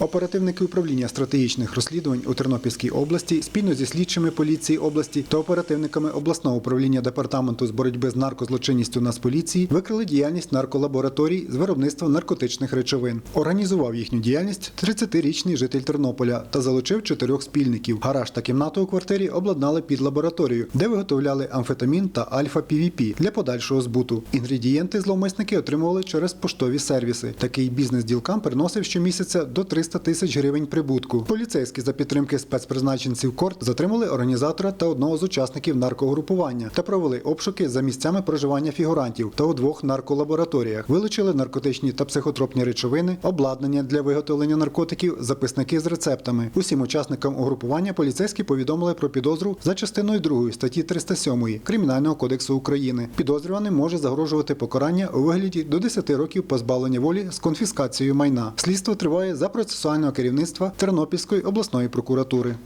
Оперативники управління стратегічних розслідувань у Тернопільській області спільно зі слідчими поліції області та оперативниками обласного управління департаменту з боротьби з наркозлочинністю Нацполіції викрили діяльність нарколабораторій з виробництва наркотичних речовин. Організував їхню діяльність 30-річний житель Тернополя та залучив чотирьох спільників. Гараж та кімнату у квартирі обладнали під лабораторію, де виготовляли амфетамін та альфа-півіпі для подальшого збуту. Інгредієнти зловмисники отримували через поштові сервіси. Такий бізнес ділкам приносив щомісяця до 300 тисяч гривень прибутку. Поліцейські за підтримки спецпризначенців корт затримали організатора та одного з учасників наркогрупування та провели обшуки за місцями проживання фігурантів та у двох нарколабораторіях. Вилучили наркотичні та психотропні речовини, обладнання для виготовлення наркотиків, записники з рецептами. Усім учасникам угрупування поліцейські повідомили про підозру за частиною 2 статті 307 Кримінального кодексу України. Підозрюваним може загрожувати покарання у вигляді до 10 років позбавлення волі з конфіскацією майна. Слідство триває за процесуального керівництва Тернопільської обласної прокуратури.